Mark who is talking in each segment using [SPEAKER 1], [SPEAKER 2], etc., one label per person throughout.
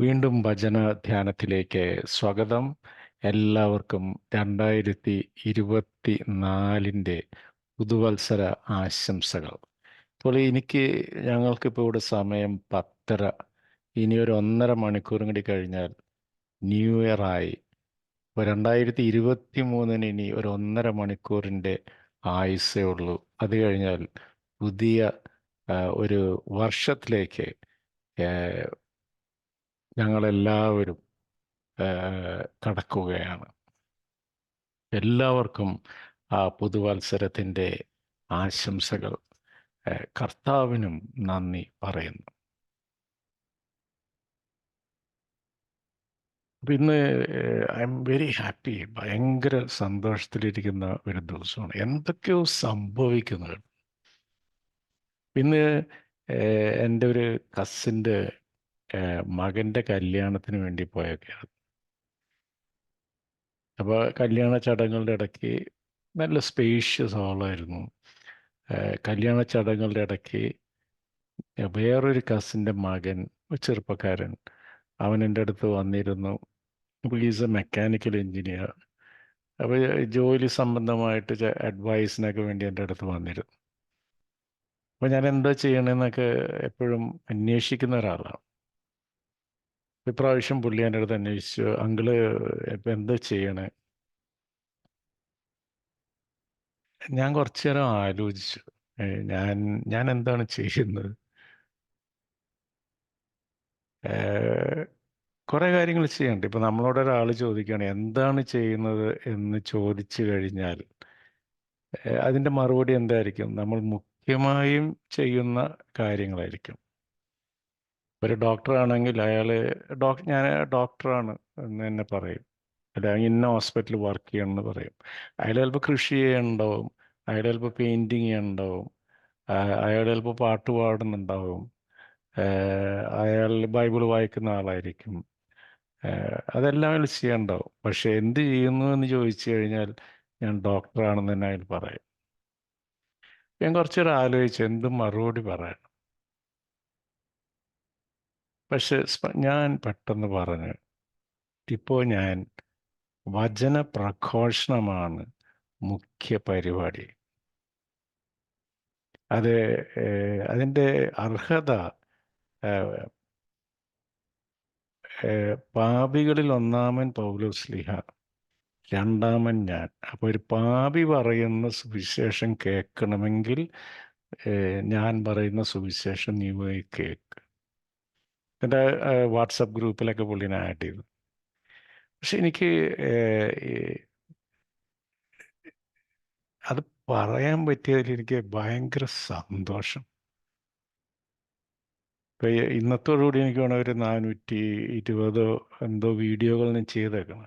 [SPEAKER 1] വീണ്ടും ഭജന ധ്യാനത്തിലേക്ക് സ്വാഗതം. എല്ലാവർക്കും രണ്ടായിരത്തി ഇരുപത്തി നാലിന്റെ പുതുവത്സര ആശംസകൾ. ഇപ്പോൾ എനിക്ക് ഞങ്ങൾക്കിപ്പോൾ ഇവിടെ സമയം പത്തര. ഇനി ഒരു ഒന്നര മണിക്കൂറും കൂടി കഴിഞ്ഞാൽ ന്യൂ ഇയർ ആയി. ഇപ്പോൾ രണ്ടായിരത്തി ഇരുപത്തി മൂന്നിന് ഇനി ഒരു ഒന്നര മണിക്കൂറിന്റെ ആയുസേ ഉള്ളൂ. അത് കഴിഞ്ഞാൽ പുതിയ ഒരു വർഷത്തിലേക്ക് ഞങ്ങളെല്ലാവരും കടക്കുകയാണ്. എല്ലാവർക്കും ആ പുതുവത്സരത്തിന്റെ ആശംസകൾ കർത്താവിനും നന്ദി പറയുന്നു. ഇന്ന് ഐ എം വെരി ഹാപ്പി ഭയങ്കര സന്തോഷത്തിലിരിക്കുന്ന ഒരു ദിവസമാണ്. എന്തൊക്കെയോ സംഭവിക്കുന്നത് പിന്നെ എന്റെ ഒരു കസിന്റെ മകന്റെ കല്യാണത്തിന് വേണ്ടി പോയൊക്കെയാണ്. അപ്പോൾ കല്യാണ ചടങ്ങുകളുടെ ഇടയ്ക്ക് നല്ല സ്പേഷ്യസ് ഹോളായിരുന്നു കല്യാണ ചടങ്ങുകളുടെ ഇടയ്ക്ക് വേറൊരു കസിന്റെ മകൻ ചെറുപ്പക്കാരൻ അവൻ എന്റെ അടുത്ത് വന്നിരുന്നു. ഈസ് എ മെക്കാനിക്കൽ എഞ്ചിനീയർ അപ്പോൾ ജോലി സംബന്ധമായിട്ട് അഡ്വൈസിനൊക്കെ വേണ്ടി എന്റെ അടുത്ത് വന്നിരുന്നു. അപ്പോൾ ഞാൻ എന്താ ചെയ്യണമെന്നൊക്കെ എപ്പോഴും അന്വേഷിക്കുന്ന ഒരാളാണ്. ഇപ്രാവശ്യം പുള്ളി എന്റെ അടുത്ത് അന്വേഷിച്ചു. അങ്കിൾ ഇപ്പം എന്താ ചെയ്യണേ? ഞാൻ കുറച്ചു നേരം ആലോചിച്ചു. ഞാൻ ഞാൻ എന്താണ് ചെയ്യുന്നത്? കുറേ കാര്യങ്ങൾ ചെയ്യണ്ട്. ഇപ്പം നമ്മളോട് ഒരാൾ ചോദിക്കുകയാണ് എന്താണ് ചെയ്യുന്നത്? എന്ന് ചോദിച്ചു കഴിഞ്ഞാൽ അതിന്റെ മറുപടി എന്തായിരിക്കും? നമ്മൾ മുഖ്യമായും ചെയ്യുന്ന കാര്യങ്ങളായിരിക്കും. ഒരു ഡോക്ടറാണെങ്കിൽ അയാൾ ഡോക്ടർ ഞാൻ ഡോക്ടറാണ് എന്ന് തന്നെ പറയും. അല്ലെങ്കിൽ ഇന്ന ഹോസ്പിറ്റലിൽ വർക്ക് ചെയ്യണമെന്ന് പറയും. അയാൾ ചിലപ്പോൾ കൃഷി ചെയ്യുന്നുണ്ടാവും അയാൾ ചിലപ്പോൾ പെയിന്റിങ് ചെയ്യുന്നുണ്ടാവും അയാൾ ചിലപ്പോൾ പാട്ട് പാടുന്നുണ്ടാവും അയാൾ ബൈബിൾ വായിക്കുന്ന ആളായിരിക്കും. അതെല്ലാം അയാൾ ചെയ്യണ്ടാവും. പക്ഷെ എന്ത് ചെയ്യുന്നു എന്ന് ചോദിച്ചു കഴിഞ്ഞാൽ ഞാൻ ഡോക്ടറാണെന്ന് തന്നെ അയാൾ പറയും. ഞാൻ കുറച്ചേരം ആലോചിച്ച് എന്ത് മറുപടി പറയാൻ പക്ഷെ ഞാൻ പെട്ടെന്ന് പറഞ്ഞു. ഇപ്പോൾ ഞാൻ വചന പ്രഘോഷണമാണ് മുഖ്യ പരിപാടി. അത് അതിന്റെ അർഹത പാപികളിൽ ഒന്നാമൻ പൗലോസ്ലിഹ രണ്ടാമൻ ഞാൻ. അപ്പോൾ ഒരു പാപി പറയുന്ന സുവിശേഷം കേൾക്കണമെങ്കിൽ ഞാൻ പറയുന്ന സുവിശേഷം നീ പോയി എന്റെ വാട്സപ്പ് ഗ്രൂപ്പിലൊക്കെ പുള്ളിനെ ആഡ് ചെയ്തു. പക്ഷെ എനിക്ക് അത് പറയാൻ പറ്റിയതിൽ എനിക്ക് ഭയങ്കര സന്തോഷം. ഇപ്പൊ ഇന്നത്തോടുകൂടി എനിക്ക് വേണം ഒരു നാനൂറ്റി ഇരുപതോ എന്തോ വീഡിയോകൾ ഞാൻ ചെയ്തേക്കണം.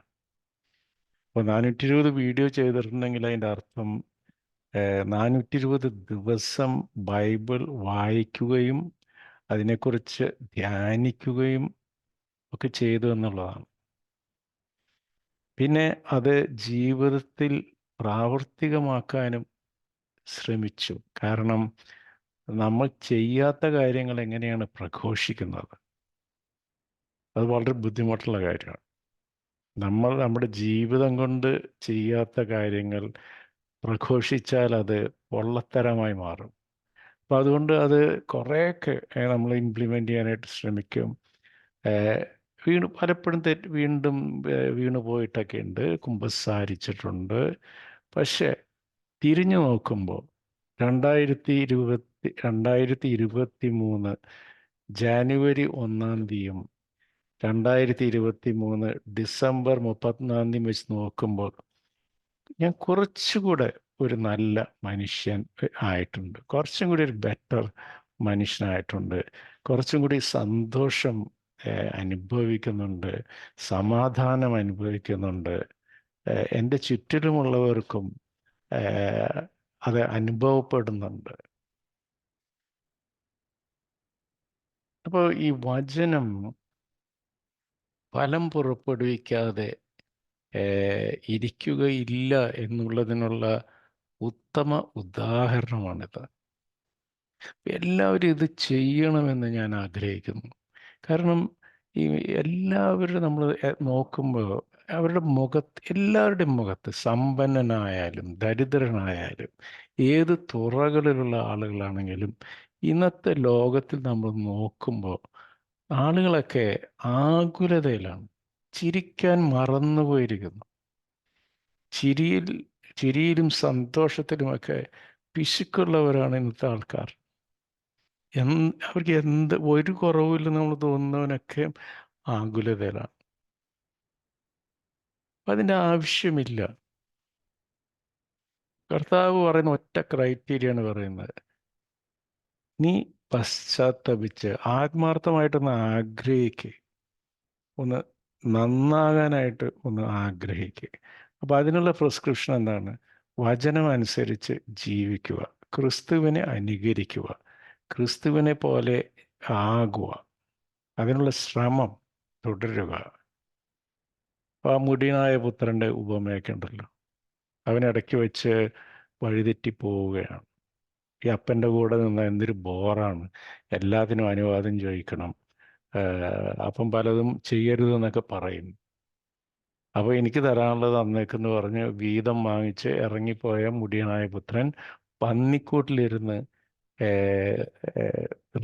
[SPEAKER 1] അപ്പോൾ നാനൂറ്റി ഇരുപത് വീഡിയോ ചെയ്തിട്ടുണ്ടെങ്കിൽ അതിന്റെ അർത്ഥം നാനൂറ്റി ഇരുപത് ദിവസം ബൈബിൾ വായിക്കുകയും അതിനെക്കുറിച്ച് ധ്യാനിക്കുകയും ഒക്കെ ചെയ്തു എന്നുള്ളതാണ്. പിന്നെ അത് ജീവിതത്തിൽ പ്രാവർത്തികമാക്കാനും ശ്രമിച്ചു. കാരണം നമ്മൾ ചെയ്യാത്ത കാര്യങ്ങൾ എങ്ങനെയാണ് പ്രഘോഷിക്കുന്നത്? അത് വളരെ ബുദ്ധിമുട്ടുള്ള കാര്യമാണ്. നമ്മൾ നമ്മുടെ ജീവിതം കൊണ്ട് ചെയ്യാത്ത കാര്യങ്ങൾ പ്രഘോഷിച്ചാൽ അത് പൊള്ളത്തരമായി മാറും. അപ്പം അതുകൊണ്ട് അത് കുറേയൊക്കെ നമ്മൾ ഇംപ്ലിമെന്റ് ചെയ്യാനായിട്ട് ശ്രമിക്കും. വീണ് പലപ്പോഴും തെറ്റ് വീണ്ടും വീണു പോയിട്ടൊക്കെ ഉണ്ട്. കുമ്പസാരിച്ചിട്ടുണ്ട് പക്ഷേ തിരിഞ്ഞു നോക്കുമ്പോൾ രണ്ടായിരത്തി ഇരുപത്തി രണ്ടായിരത്തി ഇരുപത്തി മൂന്ന് ജാനുവരി ഒന്നാം തീയതിയും രണ്ടായിരത്തി ഇരുപത്തി മൂന്ന് ഡിസംബർ മുപ്പത്തിനാലാം തീയതി വെച്ച് നോക്കുമ്പോൾ ഞാൻ കുറച്ചുകൂടെ ഒരു നല്ല മനുഷ്യൻ ആയിട്ടുണ്ട്. കുറച്ചും കൂടി ഒരു ബെറ്റർ മനുഷ്യനായിട്ടുണ്ട്. കുറച്ചും കൂടി സന്തോഷം അനുഭവിക്കുന്നുണ്ട് സമാധാനം അനുഭവിക്കുന്നുണ്ട്. എന്റെ ചുറ്റിലുമുള്ളവർക്കും അത് അനുഭവപ്പെടുന്നുണ്ട്. അപ്പോൾ ഈ വചനം ഫലം പുറപ്പെടുവിക്കാതെ ഇരിക്കുകയില്ല എന്നുള്ളതിനുള്ള ഉത്തമ ഉദാഹരണമാണിത്. എല്ലാവരും ഇത് ചെയ്യണമെന്ന് ഞാൻ ആഗ്രഹിക്കുന്നു. കാരണം ഈ എല്ലാവരും നമ്മൾ നോക്കുമ്പോൾ അവരുടെ മുഖത്ത് എല്ലാവരുടെയും മുഖത്ത് സമ്പന്നനായാലും ദരിദ്രനായാലും ഏത് തുറകളിലുള്ള ആളുകളാണെങ്കിലും ഇന്നത്തെ ലോകത്തിൽ നമ്മൾ നോക്കുമ്പോൾ ആളുകളൊക്കെ ആകുലതയിലാണ്. ചിരിക്കാൻ മറന്നുപോയിരിക്കുന്നു. ചിരിയിൽ ചിരിയിലും സന്തോഷത്തിലുമൊക്കെ പിശുക്കുള്ളവരാണ് ഇന്നത്തെ ആൾക്കാർ. അവർക്ക് എന്ത് ഒരു കുറവുമില്ല നമ്മൾ തോന്നുന്നവനൊക്കെ ആകുലതയിലാണ്. അതിന്റെ ആവശ്യമില്ല. കർത്താവ് പറയുന്ന ഒറ്റ ക്രൈറ്റീരിയാണ് പറയുന്നത്. നീ പശ്ചാത്തപിച്ച് ആത്മാർത്ഥമായിട്ടൊന്ന് ആഗ്രഹിക്കുക ഒന്ന് നന്നാകാനായിട്ട് ഒന്ന് ആഗ്രഹിക്കുക അപ്പോൾ അതിനുള്ള പ്രിസ്ക്രിപ്ഷൻ എന്താണ്? വചനം അനുസരിച്ച് ജീവിക്കുക ക്രിസ്തുവിനെ അനുകരിക്കുക ക്രിസ്തുവിനെ പോലെ ആകുക. അതിനുള്ള ശ്രമം തുടരുക. ആ മുടിയനായ പുത്രന്റെ ഉപമയൊക്കെ ഉണ്ടല്ലോ. അവനിടയ്ക്ക് വെച്ച് വഴിതെറ്റി പോവുകയാണ്. ഈ അപ്പന്റെ കൂടെ നിന്ന് എന്തൊരു ബോറാണ്. എല്ലാത്തിനും അനുവാദം ചോദിക്കണം. അപ്പം പലതും ചെയ്യരുതെന്നൊക്കെ പറയും. അപ്പോൾ എനിക്ക് തരാനുള്ളത് അന്നേക്കെന്ന് പറഞ്ഞ് വീതം വാങ്ങിച്ച് ഇറങ്ങിപ്പോയ മുടിയനായ പുത്രൻ പന്നിക്കൂട്ടിലിരുന്ന്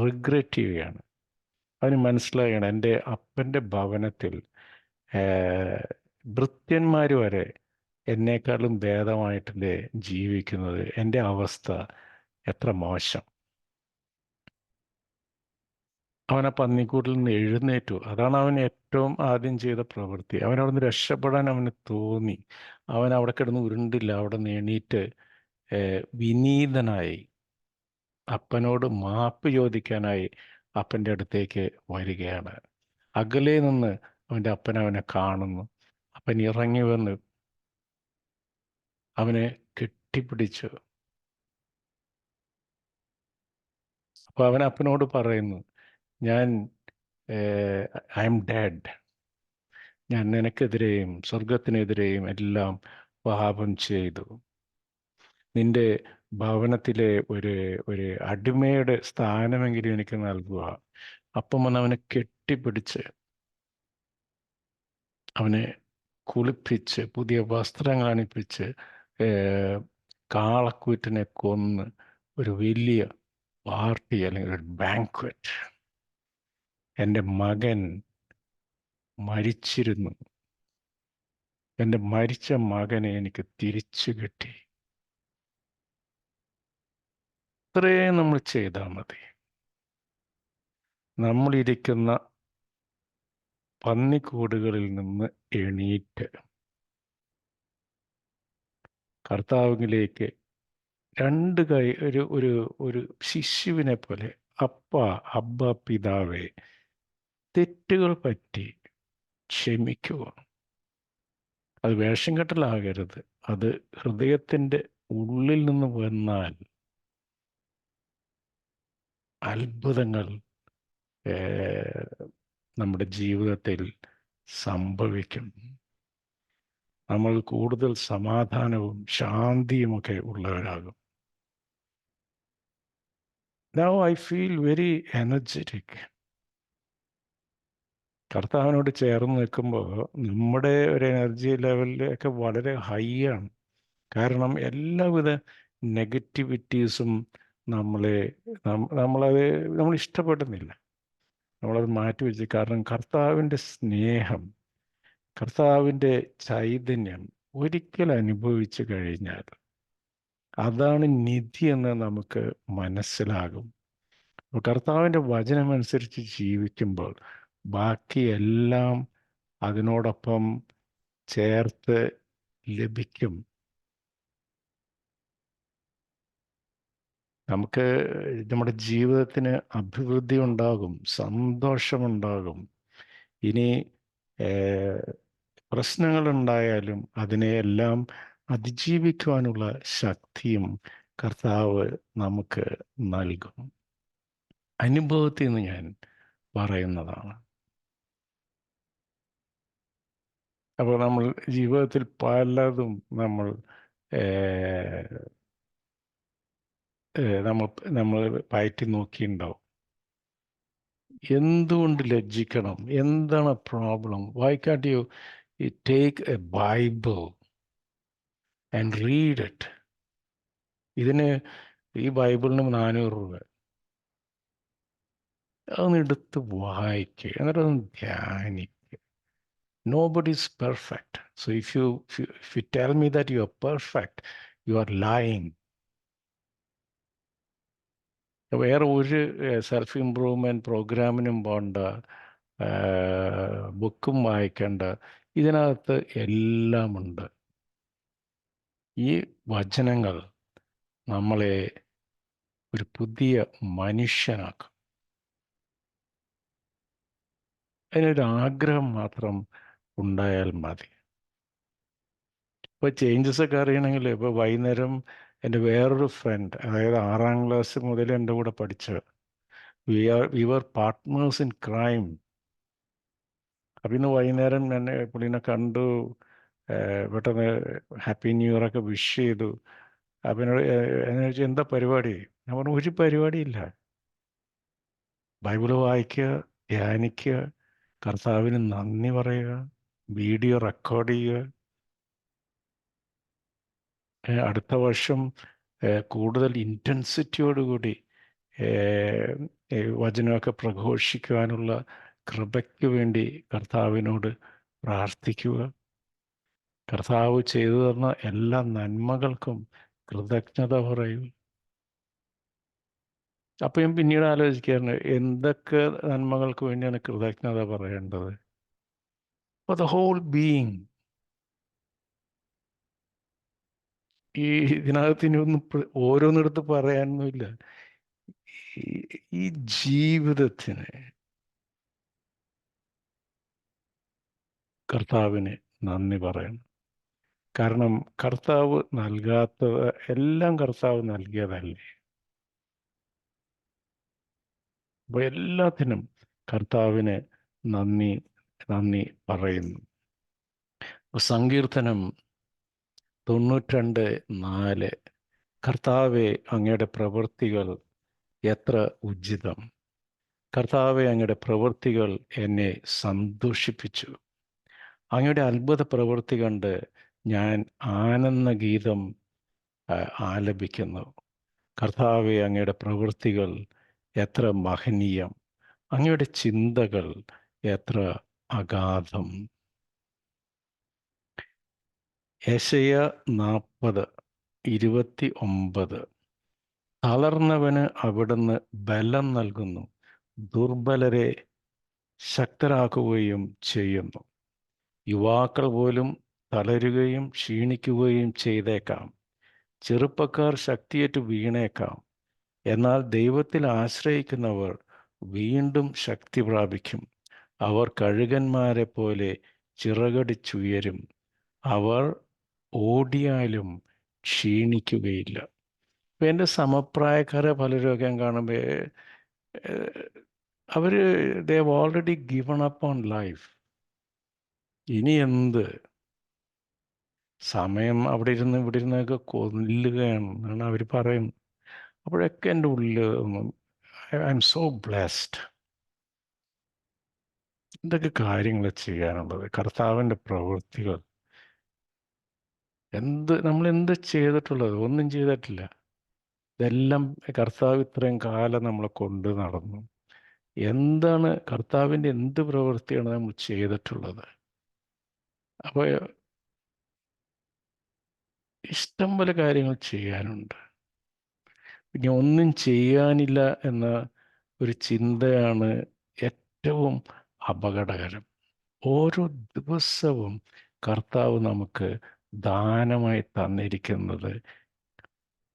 [SPEAKER 1] റിഗ്രറ്റ് ചെയ്യുകയാണ്. അവന് മനസ്സിലാകണം എന്റെ അപ്പന്റെ ഭവനത്തിൽ ഭൃത്യന്മാർ വരെ എന്നെക്കാളും ഭേദമായിട്ടല്ലേ ജീവിക്കുന്നത്? എന്റെ അവസ്ഥ എത്ര മോശം. അവൻ ആ പന്നിക്കൂട്ടിൽ നിന്ന് എഴുന്നേറ്റു. അതാണ് അവൻ ഏറ്റവും ആദ്യം ചെയ്ത പ്രവൃത്തി. അവൻ അവിടെ നിന്ന് രക്ഷപ്പെടാൻ അവന് തോന്നി. അവൻ അവിടെ കിടന്ന് ഉരുണ്ടില്ല. അവിടെ നിന്ന് എണീറ്റ് വിനീതനായി. അപ്പനോട് മാപ്പ് ചോദിക്കാനായി അപ്പന്റെ അടുത്തേക്ക് വരികയാണ്. അകലെ നിന്ന് അവന്റെ അപ്പൻ അവനെ കാണുന്നു. അപ്പൻ ഇറങ്ങി വന്ന് അവനെ കെട്ടിപ്പിടിച്ചു. അപ്പൊ അവൻ അപ്പനോട് പറയുന്നു ഞാൻ ഐ എം ഡാഡ്. ഞാൻ നിനക്കെതിരെയും സ്വർഗത്തിനെതിരെയും എല്ലാം പാപം ചെയ്തു. നിന്റെ ഭവനത്തിലെ ഒരു ഒരു അടിമയുടെ സ്ഥാനമെങ്കിലും എനിക്ക് നൽകുക. അപ്പം വന്ന് അവനെ കെട്ടിപ്പിടിച്ച് അവനെ കുളിപ്പിച്ച് പുതിയ വസ്ത്രങ്ങൾ അണിപ്പിച്ച് കാളക്കൂറ്റിനെ കൊന്ന് ഒരു വലിയ പാർട്ടി അല്ലെങ്കിൽ ഒരു ബാങ്ക്വറ്റ് എന്റെ മകൻ മരിച്ചിരുന്നു. എന്റെ മരിച്ച മകനെ എനിക്ക് തിരിച്ചു കിട്ടി. ഇത്രയും നമ്മൾ ചെയ്താൽ മതി. നമ്മളിരിക്കുന്ന പന്നിക്കൂടുകളിൽ നിന്ന് എണീറ്റ് കർത്താവിലേക്ക് രണ്ട് കൈ ഒരു ഒരു ഒരു ശിശുവിനെ പോലെ അപ്പ അബ്ബ പിതാവേ തെറ്റുകൾ പറ്റി ക്ഷമിക്കുക. അത് വേഷം കെട്ടലാകരുത്. അത് ഹൃദയത്തിന്റെ ഉള്ളിൽ നിന്ന് വന്നാൽ അത്ഭുതങ്ങൾ നമ്മുടെ ജീവിതത്തിൽ സംഭവിക്കും. നമ്മൾ കൂടുതൽ സമാധാനവും ശാന്തിയുമൊക്കെ ഉള്ളവരാകും. Now I feel very energetic കർത്താവിനോട് ചേർന്ന് നിൽക്കുമ്പോൾ നമ്മുടെ ഒരു എനർജി ലെവലിലൊക്കെ വളരെ ഹൈ ആണ്. കാരണം എല്ലാവിധ നെഗറ്റിവിറ്റീസും നമ്മളെ നമ്മളത് നമ്മൾ ഇഷ്ടപ്പെടുന്നില്ല. നമ്മളത് മാറ്റിവെച്ച് കാരണം കർത്താവിന്റെ സ്നേഹം കർത്താവിന്റെ ചൈതന്യം ഒരിക്കൽ അനുഭവിച്ചു കഴിഞ്ഞാൽ അതാണ് നിധി എന്ന് നമുക്ക് മനസ്സിലാകും. കർത്താവിന്റെ വചനമനുസരിച്ച് ജീവിക്കുമ്പോൾ ബാക്കിയെല്ലാം അതിനോടൊപ്പം ചേർത്ത് ലഭിക്കും. നമുക്ക് നമ്മുടെ ജീവിതത്തിന് അഭിവൃദ്ധി ഉണ്ടാകും സന്തോഷമുണ്ടാകും. ഇനി പ്രശ്നങ്ങൾ ഉണ്ടായാലും അതിനെയെല്ലാം അതിജീവിക്കുവാനുള്ള ശക്തിയും കർത്താവ് നമുക്ക് നൽകും. അനുഭവത്തിൽ നിന്ന് ഞാൻ പറയുന്നതാണ്. അപ്പോൾ നമ്മൾ ജീവിതത്തിൽ പലതും നമ്മൾ നമ്മൾ നമ്മൾ പയറ്റി നോക്കിയിട്ടുണ്ടാവും. എന്തുകൊണ്ട് ലജ്ജിക്കണം? എന്താണ് problem why can't you take a Bible and read it ഇതിന് ഈ ബൈബിളിന് നാനൂറ് രൂപ. അതൊന്ന് എടുത്ത് വായിക്കുക എന്നിട്ടൊന്ന് ധ്യാനിക്കുക Nobody is perfect. So if you, if you if you tell me that you are perfect, you are lying. വേറെ ഒരു സെൽഫ് ഇമ്പ്രൂവ്മെന്റ് പ്രോഗ്രാമിനും പോണ്ട ബുക്കും വായിക്കേണ്ട ഇതിനകത്ത് എല്ലാമുണ്ട് ഈ വചനങ്ങൾ നമ്മളെ ഒരു പുതിയ മനുഷ്യനാക്കും അതിനൊരു ആഗ്രഹം മാത്രം ഉണ്ടായാൽ മതി. ഇപ്പോൾ ചേഞ്ചസ് ഒക്കെ അറിയണമെങ്കിൽ ഇപ്പോൾ വൈകുന്നേരം എന്റെ വേറൊരു ഫ്രണ്ട് അതായത് ആറാം ക്ലാസ് മുതൽ എന്റെ കൂടെ പഠിച്ച we are we were partners in crime അപ്പം ഇന്ന് വൈകുന്നേരം എന്നെ പുള്ളിനെ കണ്ടു പെട്ടെന്ന് ഹാപ്പി ന്യൂ ഇയർ ഒക്കെ വിഷ് ചെയ്തു. അപ്പം എന്നോട് എന്നെ എന്താ പരിപാടി? ഞാൻ പറഞ്ഞു ഒരു പരിപാടിയില്ല. ബൈബിൾ വായിക്കുക ധ്യാനിക്കുക കർത്താവിന് നന്ദി പറയുക വീഡിയോ റെക്കോർഡ് ചെയ്യുക. അടുത്ത വർഷം കൂടുതൽ ഇന്റൻസിറ്റിയോടുകൂടി വചനമൊക്കെ പ്രഘോഷിക്കുവാനുള്ള കൃപയ്ക്ക് വേണ്ടി കർത്താവിനോട് പ്രാർത്ഥിക്കുക. കർത്താവ് ചെയ്തു തന്ന എല്ലാ നന്മകൾക്കും കൃതജ്ഞത പറയുക അപ്പം പിന്നീട് ആലോചിക്കാറുണ്ട് എന്തൊക്കെ നന്മകൾക്ക് വേണ്ടിയാണ് കൃതജ്ഞത പറയേണ്ടത്? ഫോർ the whole ബീയിങ് ഈ ഇതിനകത്ത് ഇനി ഒന്നും ഓരോന്നിടത്ത് പറയാനൊന്നുമില്ല. ഈ ജീവിതത്തിന് കർത്താവിന് നന്ദി പറയണം. കാരണം കർത്താവ് നൽകാത്തത് എല്ലാം കർത്താവ് നൽകിയതല്ലേ? അപ്പൊ എല്ലാത്തിനും കർത്താവിന് നന്ദി നന്ദി പറയുന്നു. സങ്കീർത്തനം തൊണ്ണൂറ്റിരണ്ട് നാല്. കർത്താവെ അങ്ങയുടെ പ്രവൃത്തികൾ എത്ര ഉചിതം. കർത്താവെ അങ്ങയുടെ പ്രവൃത്തികൾ എന്നെ സന്തോഷിപ്പിച്ചു. അങ്ങയുടെ അത്ഭുത പ്രവൃത്തി കണ്ട് ഞാൻ ആനന്ദ ഗീതം ആലപിക്കുന്നു. കർത്താവെ അങ്ങയുടെ പ്രവൃത്തികൾ എത്ര മഹനീയം. അങ്ങയുടെ ചിന്തകൾ എത്ര അഗാധം. യശയ നാൽപ്പത് ഇരുപത്തി ഒമ്പത് തളർന്നവന് അവിടുന്ന് ബലം നൽകുന്നു. ദുർബലരെ ശക്തരാക്കുകയും ചെയ്യുന്നു. യുവാക്കൾ പോലും തളരുകയും ക്ഷീണിക്കുകയും ചെയ്തേക്കാം. ചെറുപ്പക്കാർ ശക്തിയേറ്റ് വീണേക്കാം. എന്നാൽ ദൈവത്തിൽ ആശ്രയിക്കുന്നവർ വീണ്ടും ശക്തി പ്രാപിക്കും. അവർ കഴുകന്മാരെ പോലെ ചിറകടിച്ചുയരും. അവർ ഓടിയാലും ക്ഷീണിക്കുകയില്ല. ഇപ്പം എന്റെ സമപ്രായക്കാരെ പലരൊക്കെ കാണുമ്പോൾ അവർ they have already given up on life ഇനി എന്ത്? സമയം അവിടെ ഇരുന്ന് ഇവിടെ ഇരുന്നൊക്കെ കൊല്ലുകയാണ് എന്നാണ് അവർ പറയുന്നത്. അപ്പോഴൊക്കെ എന്റെ ഉള്ളിൽ ഐ ആം സോ ബ്ലെസ്ഡ് എന്തൊക്കെ കാര്യങ്ങൾ ചെയ്യാനുള്ളത്? കർത്താവിന്റെ പ്രവൃത്തികൾ. എന്ത് നമ്മൾ എന്ത് ചെയ്തിട്ടുള്ളത്? ഒന്നും ചെയ്തിട്ടില്ല. ഇതെല്ലാം കർത്താവ് ഇത്രയും കാലം നമ്മളെ കൊണ്ട് നടന്നു. എന്താണ് കർത്താവിന്റെ എന്ത് പ്രവൃത്തിയാണ് നമ്മൾ ചെയ്തിട്ടുള്ളത്? അപ്പോൾ ഇഷ്ടം പോലെ കാര്യങ്ങൾ ചെയ്യാനുണ്ട്. പിന്നെ ഒന്നും ചെയ്യാനില്ല എന്ന ഒരു ചിന്തയാണ് ഏറ്റവും അപകടകരം. ഓരോ ദിവസവും കർത്താവ് നമുക്ക് ദാനമായി തന്നിരിക്കുന്നത്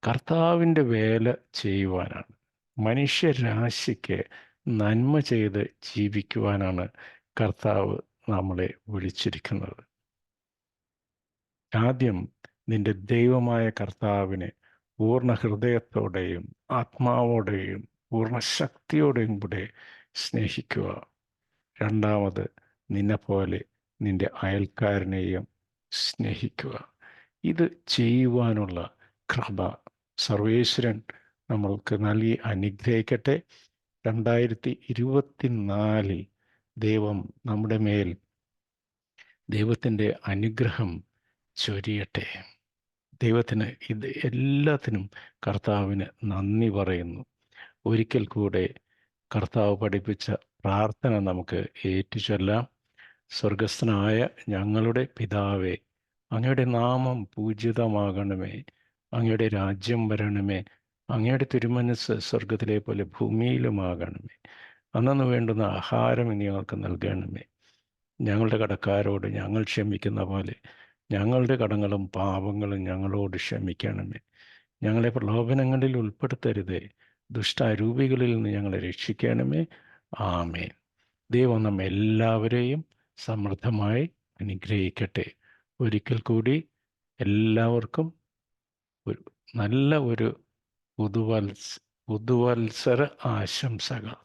[SPEAKER 1] കർത്താവിന്റെ വേല ചെയ്യുവാനാണ്. മനുഷ്യരാശിക്ക് നന്മ ചെയ്ത് ജീവിക്കുവാനാണ് കർത്താവ് നമ്മളെ വിളിച്ചിരിക്കുന്നത്. ആദ്യം നിന്റെ ദൈവമായ കർത്താവിനെ പൂർണ ഹൃദയത്തോടെയും ആത്മാവോടെയും പൂർണ ശക്തിയോടെയും കൂടെ സ്നേഹിക്കുക. രണ്ടാമത് നിന്നെപ്പോലെ നിന്റെ അയൽക്കാരനെയും സ്നേഹിക്കുക. ഇത് ചെയ്യുവാനുള്ള കൃപ സർവേശ്വരൻ നമ്മൾക്ക് നൽകി. അനുഗ്രഹിക്കട്ടെ. രണ്ടായിരത്തി ഇരുപത്തിനാലിൽ ദൈവം നമ്മുടെ മേൽ ദൈവത്തിന്റെ അനുഗ്രഹം ചൊരിയട്ടെ. ദൈവത്തിന് ഇത് എല്ലാത്തിനും കർത്താവിന് നന്ദി പറയുന്നു. ഒരിക്കൽ കൂടെ കർത്താവ് പഠിപ്പിച്ച പ്രാർത്ഥന നമുക്ക് ഏറ്റുചൊല്ലാം സ്വർഗസ്ഥനായ ഞങ്ങളുടെ പിതാവേ അങ്ങയുടെ നാമം പൂജിതമാകണമേ അങ്ങയുടെ രാജ്യം വരണമേ അങ്ങയുടെ തിരുമനസ് സ്വർഗത്തിലെ പോലെ ഭൂമിയിലുമാകണമേ. അന്നു വേണ്ടുന്ന ആഹാരം ഞങ്ങൾക്ക് നൽകണമേ. ഞങ്ങളുടെ കടക്കാരോട് ഞങ്ങൾ ക്ഷമിക്കുന്ന പോലെ ഞങ്ങളുടെ കടങ്ങളും പാപങ്ങളും ഞങ്ങളോട് ക്ഷമിക്കണമേ. ഞങ്ങളെ പ്രലോഭനങ്ങളിൽ ഉൾപ്പെടുത്തരുതേ. ദുഷ്ടാരൂപികളിൽ നിന്ന് ഞങ്ങളെ രക്ഷിക്കണമേ. ആമേ ദൈവം നമ്മെ എല്ലാവരെയും സമൃദ്ധമായി അനുഗ്രഹിക്കട്ടെ. ഒരിക്കൽ കൂടി എല്ലാവർക്കും ഒരു നല്ല ഒരു പുതുവത്സ പുതുവത്സര ആശംസകൾ.